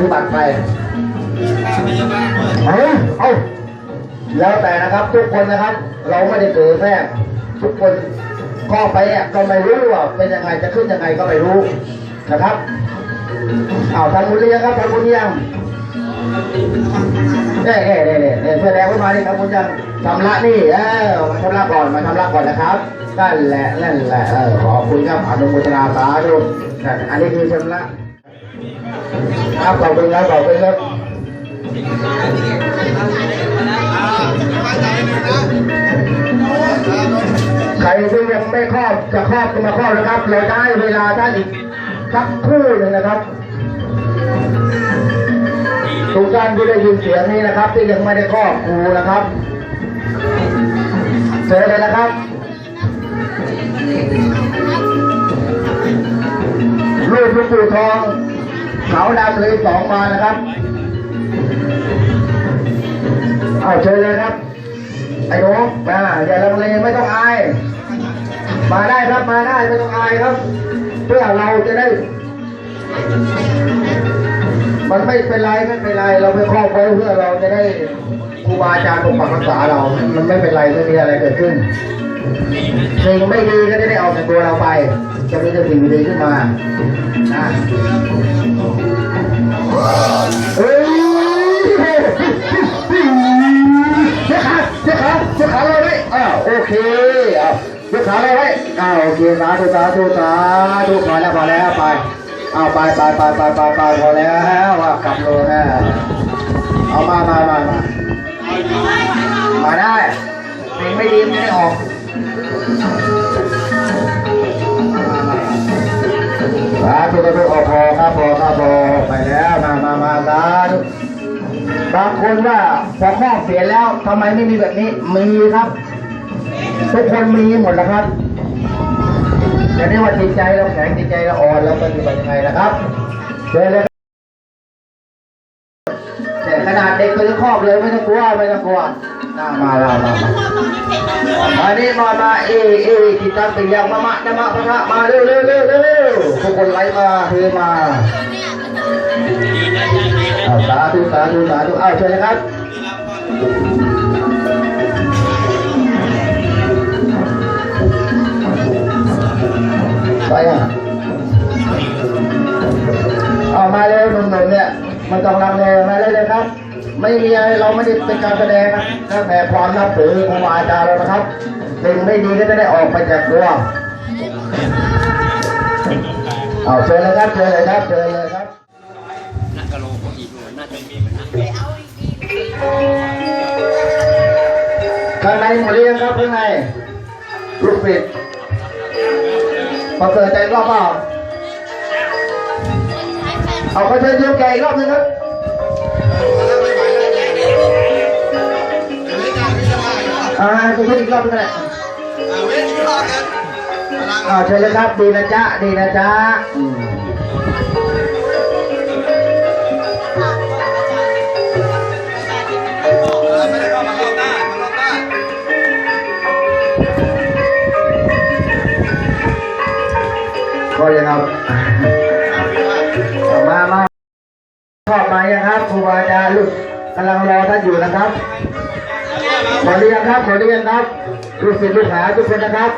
ฏิบัติไปเอาเอาแล้วแต่นะครับทุกคนนะครับ เราไม่ได้เกิดแท้ทุกคนก็ไปอะก็ไม่รู้ว่าเป็นยังไงจะขึ้นยังไงก็ไม่รู้นะครับเอาทำบุญหรือยังครับทำบุญหรือยังเน่เน่เน่เน่เน่แสดงว่ามานี่ทำบุญยังชำระนี่เออมาชำระก่อนมาชำระก่อนนะครับนั่นแหละนั่นแหละเออขอบคุณครับอนุโมทนาสาธุนั่นอันนี้คือชำระ ครับขอบคุณครับขอบคุณครับใครที่ยังไม่ครอบจะครอบก็มาครอบนะครับ เราได้เวลาท่านอีกสักครู่หนึ่งนะครับทุกท่านที่ได้ยินเสียงนี้นะครับที่ยังไม่ได้ครอบครูนะครับเจอเลยนะครับรูปลูกปู่ทอง ขาดาวเลยสองมานะครับเอาเชิญเลยครับ ไอ้หนูมาอย่าลังเลไม่ต้องอาย มาได้ครับมาได้ไม่ต้องอายครับ เพื่อเราจะได้ มันไม่เป็นไรไม่เป็นไร เราไปครอบไว้เพื่อเราจะได้ครูบาอาจารย์ปกปักรักษาเรา มันไม่เป็นไรไม่มีอะไรเกิดขึ้น สิ่งไม่ดีก็จะได้ออกจากตัวเราไป จะมีแต่สิ่งดีขึ้นมานะเฮ้ยเจ้าขาเจ้าขาเจ้าขาเราไว้อ้าวโอเคอ้าวเจ้าขาเราไว้อ้าวโอเคสาธุสาธุสาธุพอแล้วพอแล้วไปเอาไปไปไปไปไปไปพอแล้วว่ากลับเลยฮะเอามามามามาได้เพลงไม่ดีมันจะได้ออก สาธุสาธุออกพอครับพอครับพอไปแล้วมามามาสาธุบางคนว่าพอข้อเสียแล้วทำไมไม่มีแบบนี้มีครับทุกคนมีหมดแล้วครับจะได้ว่าจิตใจเราแข็งจิตใจเราอ่อนเราปฏิบัติยังไงนะครับเจอเลย แต่ขนาดเด็กก็จะครอบเลยไม่ต้องกลัวไม่ต้องกลัวน่ามาเรามามามานี่มามาเอเอจิตตังปิยังมะมะนะมะพะทะมาเร็วเร็วเร็วเร็วเร็วกคนไล่มาเทมาเอาสาธุสาธุสาธุเอาเชิญเลยครับไปอะ มันต้องรังเลมาเลยเลยครับ ไม่มีอะไรเราไม่ได้เป็นการแสดงนะแต่ความนับถือของอาจารย์เรานะครับสิ่งไม่ดีก็จะได้ออกไปจากตัวเอาเชิญเลยครับเชิญเลยครับเชิญเลยครับนักกะโลก็อีกด้วยน่าจะมีปัญหาข้างในหมดหรือยังครับข้างในลูกปิดพอเกิดใจรอบเปล่า เอาเขาเชิญโยมแกอีกรอบหนึงครับอ่าคุณพูดอีกรอบหนึงก็ได้อ่าเชิญเลยครับดีนะจ๊ะดีนะจ๊ะอืมก็ยังเอาเอามามาชอบ มายังครับครูบาอาจารย์ลูกกำลังรอท่านอยู่นะครับ ขอเรียนครับ ขอเรียนครับลูกศิษย์ลูกหาทุกคนนะครับ